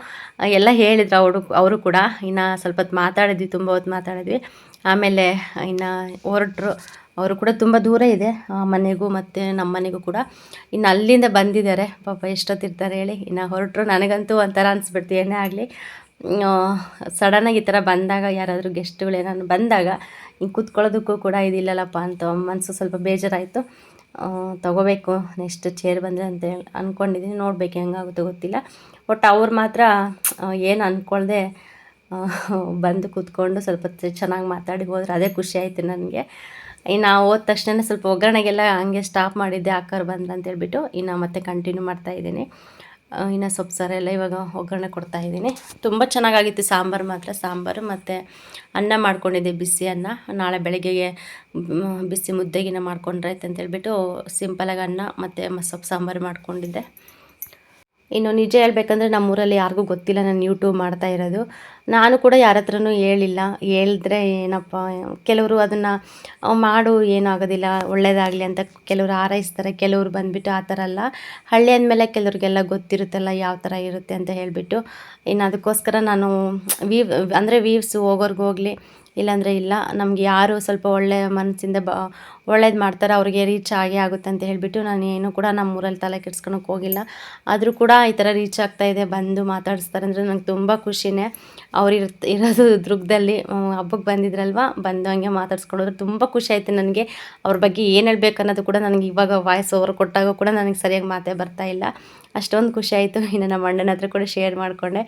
ಎಲ್ಲ ಹೇಳಿದ್ರು ಅವರು ಅವರು ಕೂಡ. ಇನ್ನು ಸ್ವಲ್ಪ ಹೊತ್ತು ಮಾತಾಡಿದ್ವಿ, ತುಂಬ ಹೊತ್ತು ಮಾತಾಡಿದ್ವಿ. ಆಮೇಲೆ ಇನ್ನು ಹೊರಟ್ರು, ಅವರು ಕೂಡ ತುಂಬ ದೂರ ಇದೆ ಮನೆಗೂ ಮತ್ತು ನಮ್ಮ ಮನೆಗೂ ಕೂಡ. ಇನ್ನು ಅಲ್ಲಿಂದ ಬಂದಿದ್ದಾರೆ, ಪಾಪ ಎಷ್ಟೊತ್ತಿರ್ತಾರೆ ಹೇಳಿ. ಇನ್ನು ಹೊರಟ್ರು ನನಗಂತೂ ಒಂಥರ ಅನಿಸ್ಬಿಡ್ತು, ಏನೇ ಆಗಲಿ. ಸಡನ್ನಾಗಿ ಈ ಥರ ಬಂದಾಗ, ಯಾರಾದರೂ ಗೆಸ್ಟ್ಗಳು ಏನಾದ್ರು ಬಂದಾಗ, ಹಿಂಗೆ ಕೂತ್ಕೊಳ್ಳೋದಕ್ಕೂ ಕೂಡ ಇದಿಲ್ಲಲ್ಲಪ್ಪ ಅಂತ ಮನಸ್ಸು ಸ್ವಲ್ಪ ಬೇಜಾರಾಯಿತು. ತಗೋಬೇಕು ನೆಕ್ಸ್ಟ್ ಚೇರ್ ಬಂದರೆ ಅಂತ ಅಂದ್ಕೊಂಡಿದ್ದೀನಿ ನೋಡಬೇಕು ಹೆಂಗಾಗುತ್ತೋ ಗೊತ್ತಿಲ್ಲ. ಒಟ್ಟು ಅವ್ರು ಮಾತ್ರ ಏನು ಅಂದ್ಕೊಳ್ದೆ ಬಂದು ಕೂತ್ಕೊಂಡು ಸ್ವಲ್ಪ ಚೆನ್ನಾಗಿ ಮಾತಾಡಿ ಹೋದ್ರೆ ಅದೇ ಖುಷಿ ಆಯಿತು ನನಗೆ. ಇನ್ನು ಹೋದ ತಕ್ಷಣ ಸ್ವಲ್ಪ ಒಗ್ಗರಣೆಗೆಲ್ಲ ಹಂಗೆ ಸ್ಟಾಪ್ ಮಾಡಿದ್ದೆ ಅಕ್ಕರ್ ಬಂದ ಅಂತ ಹೇಳ್ಬಿಟ್ಟು ಇನ್ನು ಮತ್ತೆ ಕಂಟಿನ್ಯೂ ಮಾಡ್ತಾ ಇದ್ದೀನಿ. ಇನ್ನು ಸೊಪ್ಪು ಸಾರು ಎಲ್ಲ ಇವಾಗ ಒಗ್ಗರಣೆ ಕೊಡ್ತಾ ಇದ್ದೀನಿ. ತುಂಬ ಚೆನ್ನಾಗಾಗಿತ್ತು ಸಾಂಬಾರು ಮಾತ್ರ, ಸಾಂಬಾರು ಮತ್ತು ಅನ್ನ ಮಾಡ್ಕೊಂಡಿದ್ದೆ, ಬಿಸಿ ಅನ್ನ. ನಾಳೆ ಬೆಳಗ್ಗೆಗೆ ಬಿಸಿ ಮುದ್ದೆಗಿನ ಮಾಡ್ಕೊಂಡ್ರೆ ಆಯ್ತು ಅಂತೇಳ್ಬಿಟ್ಟು ಸಿಂಪಲಾಗಿ ಅನ್ನ ಮತ್ತು ಸೊಪ್ಪು ಸಾಂಬಾರು ಮಾಡ್ಕೊಂಡಿದ್ದೆ. ಇನ್ನು ನಿಜ ಹೇಳ್ಬೇಕಂದ್ರೆ ನಮ್ಮೂರಲ್ಲಿ ಯಾರಿಗೂ ಗೊತ್ತಿಲ್ಲ, ನಾನು ಯೂಟ್ಯೂಬ್ ಮಾಡ್ತಾ ಇರೋದು. ನಾನು ಕೂಡ ಯಾರ ಹತ್ರನೂ ಹೇಳಿಲ್ಲ. ಹೇಳಿದ್ರೆ ಏನಪ್ಪ, ಕೆಲವರು ಅದನ್ನು ಮಾಡು, ಏನಾಗೋದಿಲ್ಲ, ಒಳ್ಳೇದಾಗಲಿ ಅಂತ ಕೆಲವರು ಹಾರೈಸ್ತಾರೆ. ಕೆಲವರು ಬಂದುಬಿಟ್ಟು ಆ ಥರ ಅಲ್ಲ. ಹಳ್ಳಿ ಅಂದಮೇಲೆ ಕೆಲವ್ರಿಗೆಲ್ಲ ಗೊತ್ತಿರುತ್ತಲ್ಲ ಯಾವ ಥರ ಇರುತ್ತೆ ಅಂತ ಹೇಳಿಬಿಟ್ಟು. ಇನ್ನು ಅದಕ್ಕೋಸ್ಕರ ನಾನು ವೀವ್ ಅಂದರೆ ವೀವ್ಸ್ ಹೋಗೋರ್ಗೆ ಹೋಗಲಿ ಇಲ್ಲಾಂದರೆ ಇಲ್ಲ, ನಮ್ಗೆ ಯಾರು ಸ್ವಲ್ಪ ಒಳ್ಳೆಯ ಮನಸ್ಸಿಂದ ಬ, ಒಳ್ಳೇದು ಮಾಡ್ತಾರೆ ಅವ್ರಿಗೆ ರೀಚ್ ಆಗೇ ಆಗುತ್ತೆ ಅಂತ ಹೇಳಿಬಿಟ್ಟು ನಾನು ಏನು ಕೂಡ ನಮ್ಮ ಊರಲ್ಲಿ ತಲೆ ಕೆಡ್ಸ್ಕೊಳಕ್ಕೆ ಹೋಗಿಲ್ಲ. ಆದರೂ ಕೂಡ ಈ ಥರ ರೀಚ್ ಆಗ್ತಾ ಇದೆ, ಬಂದು ಮಾತಾಡಿಸ್ತಾರೆ ಅಂದರೆ ನಂಗೆ ತುಂಬ ಖುಷಿನೇ. ಅವ್ರು ಇರೋದು ದುರ್ಗದಲ್ಲಿ ಹಬ್ಬಕ್ಕೆ ಬಂದಿದ್ರಲ್ವ, ಬಂದು ಹಂಗೆ ಮಾತಾಡ್ಸ್ಕೊಳೋದ್ರೆ ತುಂಬ ಖುಷಿ ಆಯಿತು ನನಗೆ. ಅವ್ರ ಬಗ್ಗೆ ಏನು ಹೇಳ್ಬೇಕು ಅನ್ನೋದು ಕೂಡ ನನಗೆ ಇವಾಗ ವಾಯ್ಸ್ ಓವರ್ ಕೊಟ್ಟಾಗ ಕೂಡ ನನಗೆ ಸರಿಯಾಗಿ ಮಾತೇ ಇಲ್ಲ. ಅಷ್ಟೊಂದು ಖುಷಿ ಆಯಿತು. ಇನ್ನು ನಮ್ಮ ಅಣ್ಣನ ಹತ್ರ ಕೂಡ ಶೇರ್ ಮಾಡಿಕೊಂಡೆ.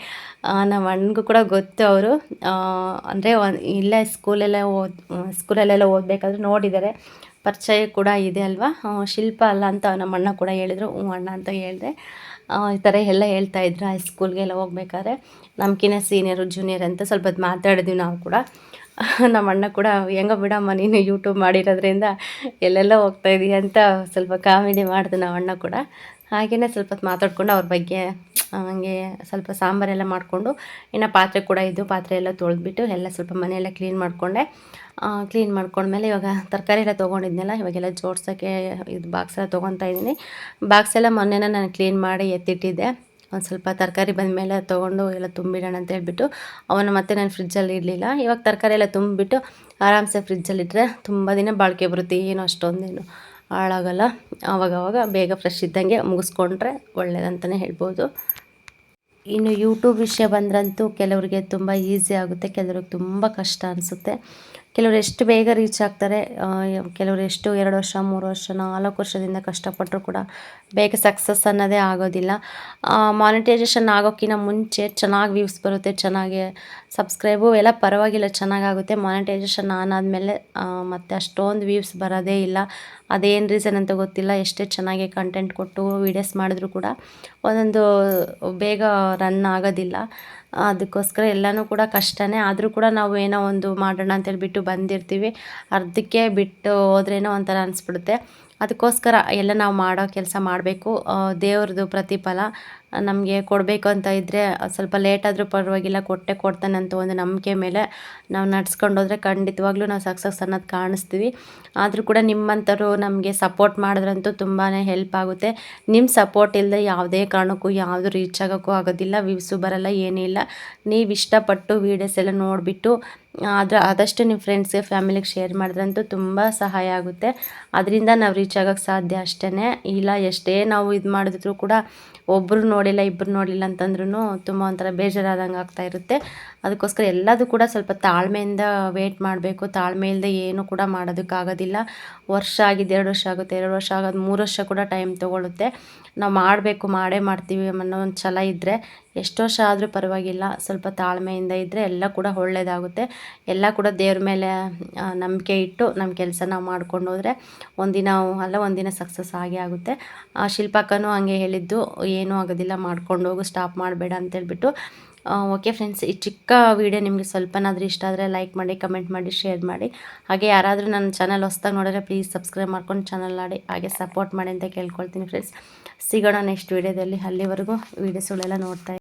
ನಮ್ಮ ಅಣ್ಣಗೂ ಕೂಡ ಗೊತ್ತು ಅವರು. ಅಂದರೆ ಇಲ್ಲೇ ಸ್ಕೂಲೆಲ್ಲ ಓದ್ ಸ್ಕೂಲಲ್ಲೆಲ್ಲ ಓದಬೇಕಾದ್ರೆ ನೋಡಿದ್ದಾರೆ. ಪರಿಚಯ ಕೂಡ ಇದೆ ಅಲ್ವಾ? ಶಿಲ್ಪ ಅಲ್ಲ ಅಂತ ನಮ್ಮ ಅಣ್ಣ ಕೂಡ ಹೇಳಿದರು. ಹ್ಞೂ ಅಣ್ಣ ಅಂತ ಹೇಳಿದೆ. ಈ ಥರ ಎಲ್ಲ ಹೇಳ್ತಾ ಇದ್ರು. ಹೈ ಸ್ಕೂಲ್ಗೆಲ್ಲ ಹೋಗ್ಬೇಕಾದ್ರೆ. ನಮ್ಕಿನ ಸೀನಿಯರು ಜೂನಿಯರ್ ಅಂತ ಸ್ವಲ್ಪ ಹೊತ್ತು ಮಾತಾಡಿದ್ವಿ ನಾವು ಕೂಡ. ನಮ್ಮ ಅಣ್ಣ ಕೂಡ, ಹೆಂಗೋ ಬಿಡಮ್ಮ, ನೀನು ಯೂಟ್ಯೂಬ್ ಮಾಡಿರೋದ್ರಿಂದ ಎಲ್ಲೆಲ್ಲ ಹೋಗ್ತಾ ಇದೀಯ ಅಂತ ಸ್ವಲ್ಪ ಕಾಮಿಡಿ ಮಾಡಿದೆ ನಮ್ಮ ಅಣ್ಣ ಕೂಡ. ಹಾಗೆಯೇ ಸ್ವಲ್ಪ ಹೊತ್ತು ಮಾತಾಡ್ಕೊಂಡು ಅವ್ರ ಬಗ್ಗೆ ಹಂಗೆ ಸ್ವಲ್ಪ ಸಾಂಬಾರೆಲ್ಲ ಮಾಡಿಕೊಂಡು, ಇನ್ನು ಪಾತ್ರೆ ಕೂಡ ಇದ್ದು ಪಾತ್ರೆ ಎಲ್ಲ ತೊಳೆದ್ಬಿಟ್ಟು ಎಲ್ಲ ಸ್ವಲ್ಪ ಮನೆಯೆಲ್ಲ ಕ್ಲೀನ್ ಮಾಡಿಕೊಂಡೆ. ಕ್ಲೀನ್ ಮಾಡ್ಕೊಂಡ್ಮೇಲೆ ಇವಾಗ ತರಕಾರಿ ಎಲ್ಲ ತೊಗೊಂಡಿದ್ನಲ್ಲ, ಇವಾಗೆಲ್ಲ ಜೋಡ್ಸೋಕ್ಕೆ ಇದು ಬಾಕ್ಸ್ ಎಲ್ಲ ತೊಗೊತಾ ಇದ್ದೀನಿ. ಬಾಕ್ಸ್ ಎಲ್ಲ ಮೊನ್ನೆನೇ ನಾನು ಕ್ಲೀನ್ ಮಾಡಿ ಎತ್ತಿಟ್ಟಿದ್ದೆ. ಒಂದು ಸ್ವಲ್ಪ ತರಕಾರಿ ಬಂದಮೇಲೆ ತೊಗೊಂಡು ಎಲ್ಲ ತುಂಬಿಡೋಣ ಅಂತ ಹೇಳ್ಬಿಟ್ಟು, ಅವನ್ನ ಮತ್ತೆ ನಾನು ಫ್ರಿಜ್ಜಲ್ಲಿ ಇರಲಿಲ್ಲ ಇವಾಗ ತರಕಾರಿ ಎಲ್ಲ ತುಂಬಿಬಿಟ್ಟು ಆರಾಮ್ಸೆ ಫ್ರಿಜ್ಜಲ್ಲಿ ಇಟ್ಟರೆ ತುಂಬ ದಿನ ಬಾಳಿಕೆ ಬರುತ್ತೆ, ಏನು ಅಷ್ಟೊಂದೇನು. ಹಾಳಾಗಲ್ಲ. ಆವಾಗವಾಗ ಬೇಗ ಫ್ರೆಶ್ ಇದ್ದಂಗೆ ಮುಗಿಸ್ಕೊಂಡ್ರೆ ಒಳ್ಳೇದಂತಲೇ ಹೇಳ್ಬೋದು. ಇನ್ನು ಯೂಟ್ಯೂಬ್ ವಿಷಯ ಬಂದ್ರಂತೂ ಕೆಲವರಿಗೆ ತುಂಬ ಈಸಿ ಆಗುತ್ತೆ, ಕೆಲವ್ರಿಗೆ ತುಂಬ ಕಷ್ಟ ಅನಿಸುತ್ತೆ. ಕೆಲವರು ಎಷ್ಟು ಬೇಗ ರೀಚ್ ಆಗ್ತಾರೆ ಕೆಲವರು ಎಷ್ಟು ಎರಡು ವರ್ಷ, ಮೂರು ವರ್ಷ, ನಾಲ್ಕು ವರ್ಷದಿಂದ ಕಷ್ಟಪಟ್ಟರು ಕೂಡ ಬೇಗ ಸಕ್ಸಸ್ ಅನ್ನೋದೇ ಆಗೋದಿಲ್ಲ. ಮಾನಿಟೈಸೇಷನ್ ಆಗೋಕ್ಕಿಂತ ಮುಂಚೆ ಚೆನ್ನಾಗಿ ವ್ಯೂಸ್ ಬರುತ್ತೆ, ಚೆನ್ನಾಗಿ ಸಬ್ಸ್ಕ್ರೈಬು ಎಲ್ಲ ಪರವಾಗಿಲ್ಲ, ಚೆನ್ನಾಗಾಗುತ್ತೆ. ಮಾನಿಟೈಸೇಷನ್ ಆನ್ ಆದಮೇಲೆ ಮತ್ತು ಅಷ್ಟೊಂದು ವ್ಯೂವ್ಸ್ ಬರೋದೇ ಇಲ್ಲ. ಅದೇನು ರೀಸನ್ ಅಂತ ಗೊತ್ತಿಲ್ಲ. ಎಷ್ಟೇ ಚೆನ್ನಾಗಿ ಕಂಟೆಂಟ್ ಕೊಟ್ಟು ವೀಡಿಯೋಸ್ ಮಾಡಿದ್ರು ಕೂಡ ಒಂದೊಂದು ಬೇಗ ರನ್ ಆಗೋದಿಲ್ಲ. ಅದಕ್ಕೋಸ್ಕರ ಎಲ್ಲನೂ ಕೂಡ ಕಷ್ಟನೇ. ಆದರೂ ಕೂಡ ನಾವು ಏನೋ ಒಂದು ಮಾಡೋಣ ಅಂತೇಳಿಬಿಟ್ಟು ಬಂದಿರ್ತೀವಿ. ಅರ್ಧಕ್ಕೆ ಬಿಟ್ಟು ಹೋದ್ರೇನೋ ಒಂಥರ ಅನಿಸ್ಬಿಡುತ್ತೆ. ಅದಕ್ಕೋಸ್ಕರ ಎಲ್ಲ ನಾವು ಮಾಡೋ ಕೆಲಸ ಮಾಡಬೇಕು. ದೇವ್ರದ್ದು ಪ್ರತಿಫಲ, ನಮಗೆ ಕೊಡಬೇಕು ಅಂತ ಇದ್ದರೆ ಸ್ವಲ್ಪ ಲೇಟಾದರೂ ಪರವಾಗಿಲ್ಲ, ಕೊಟ್ಟೆ ಕೊಡ್ತಾನೆ ಅಂತ ಒಂದು ನಂಬಿಕೆ ಮೇಲೆ ನಾವು ನಡ್ಸ್ಕೊಂಡು ಹೋದರೆ ಖಂಡಿತವಾಗ್ಲೂ ನಾವು ಸಕ್ಸಸ್ ಅನ್ನೋದು ಕಾಣಿಸ್ತೀವಿ. ಆದರೂ ಕೂಡ ನಿಮ್ಮಂಥವ್ರು ನಮಗೆ ಸಪೋರ್ಟ್ ಮಾಡಿದ್ರಂತೂ ತುಂಬಾ ಹೆಲ್ಪ್ ಆಗುತ್ತೆ. ನಿಮ್ಮ ಸಪೋರ್ಟ್ ಇಲ್ಲದೆ ಯಾವುದೇ ಕಾರಣಕ್ಕೂ, ಯಾವುದು ರೀಚ್ ಆಗೋಕ್ಕೂ ಆಗೋದಿಲ್ಲ ವ್ಯೂಸು ಬರಲ್ಲ, ಏನಿಲ್ಲ. ನೀವು ಇಷ್ಟಪಟ್ಟು ವೀಡಿಯೋಸ್ ಎಲ್ಲ ನೋಡಿಬಿಟ್ಟು ಆದರೆ ಆದಷ್ಟು ನಿಮ್ಮ ಫ್ರೆಂಡ್ಸ್ಗೆ ಫ್ಯಾಮಿಲಿಗೆ ಶೇರ್ ಮಾಡಿದ್ರಂತೂ ತುಂಬ ಸಹಾಯ ಆಗುತ್ತೆ. ಅದರಿಂದ ನಾವು ರೀಚ್ ಆಗೋಕ್ಕೆ ಸಾಧ್ಯ ಅಷ್ಟೇ ಇಲ್ಲ ಎಷ್ಟೇ ನಾವು ಇದು ಮಾಡಿದ್ರು ಕೂಡ ಒಬ್ಬರು ನೋಡಿಲ್ಲ ಇಬ್ಬರು ನೋಡಿಲ್ಲ ಅಂತಂದ್ರೂ ತುಂಬ ಒಂಥರ ಬೇಜಾರಾದಂಗೆ ಆಗ್ತಾ ಇರುತ್ತೆ. ಅದಕ್ಕೋಸ್ಕರ ಎಲ್ಲದೂ ಕೂಡ ಸ್ವಲ್ಪ ತಾಳ್ಮೆಯಿಂದ ವೇಟ್ ಮಾಡಬೇಕು. ತಾಳ್ಮೆ ಇಲ್ಲದೆ ಏನು ಕೂಡ ಮಾಡೋದಕ್ಕಾಗೋದಿಲ್ಲ ವರ್ಷ ಆಗಿದ್ದು ಎರಡು ವರ್ಷ ಆಗುತ್ತೆ, ಎರಡು ವರ್ಷ ಆಗೋದು ಮೂರು ವರ್ಷ ಕೂಡ ಟೈಮ್ ತೊಗೊಳುತ್ತೆ. ನಾವು ಮಾಡಬೇಕು, ಮಾಡೇ ಮಾಡ್ತೀವಿ ಅನ್ನೋ ಒಂದು ಛಲ ಇದ್ದರೆ ಎಷ್ಟು ವರ್ಷ ಆದರೂ ಪರವಾಗಿಲ್ಲ, ಸ್ವಲ್ಪ ತಾಳ್ಮೆಯಿಂದ ಇದ್ದರೆ ಎಲ್ಲ ಕೂಡ ಒಳ್ಳೆಯದಾಗುತ್ತೆ ಎಲ್ಲ ಕೂಡ ದೇವ್ರ ಮೇಲೆ ನಂಬಿಕೆ ಇಟ್ಟು ನಮ್ಮ ಕೆಲಸ ನಾವು ಮಾಡ್ಕೊಂಡು ಹೋದರೆ ಒಂದಿನ ಅಲ್ಲ, ಒಂದಿನ ಸಕ್ಸಸ್ ಆಗೇ ಆಗುತ್ತೆ. ಆ ಶಿಲ್ಪಕ್ಕನೂ ಹಂಗೆ ಹೇಳಿದ್ದು ಏನೂ ಆಗೋದಿಲ್ಲ, ಮಾಡ್ಕೊಂಡು ಹೋಗು ಸ್ಟಾಪ್ ಮಾಡಬೇಡ ಅಂತೇಳ್ಬಿಟ್ಟು ಓಕೆ ಫ್ರೆಂಡ್ಸ್ ಈ ಚಿಕ್ಕ ವೀಡಿಯೋ ನಿಮಗೆ ಸ್ವಲ್ಪನಾದರೂ ಇಷ್ಟ ಆದರೆ ಲೈಕ್ ಮಾಡಿ ಕಮೆಂಟ್ ಮಾಡಿ ಶೇರ್ ಮಾಡಿ. ಹಾಗೆ ಯಾರಾದರೂ ನನ್ನ ಚಾನಲ್ ಹೊಸ್ದಾಗಿ ನೋಡಿದ್ರೆ ಪ್ಲೀಸ್ ಸಬ್ಸ್ಕ್ರೈಬ್ ಮಾಡ್ಕೊಂಡು ಚಾನಲ್ ಮಾಡಿ ಹಾಗೆ ಸಪೋರ್ಟ್ ಮಾಡಿ ಅಂತ ಕೇಳ್ಕೊಳ್ತೀನಿ ಫ್ರೆಂಡ್ಸ್ ಸಿಗೋಣ ನೆಕ್ಸ್ಟ್ ವೀಡಿಯೋದಲ್ಲಿ ಅಲ್ಲಿವರೆಗೂ ವೀಡಿಯೋಸ್ಗಳೆಲ್ಲ ನೋಡ್ತಾ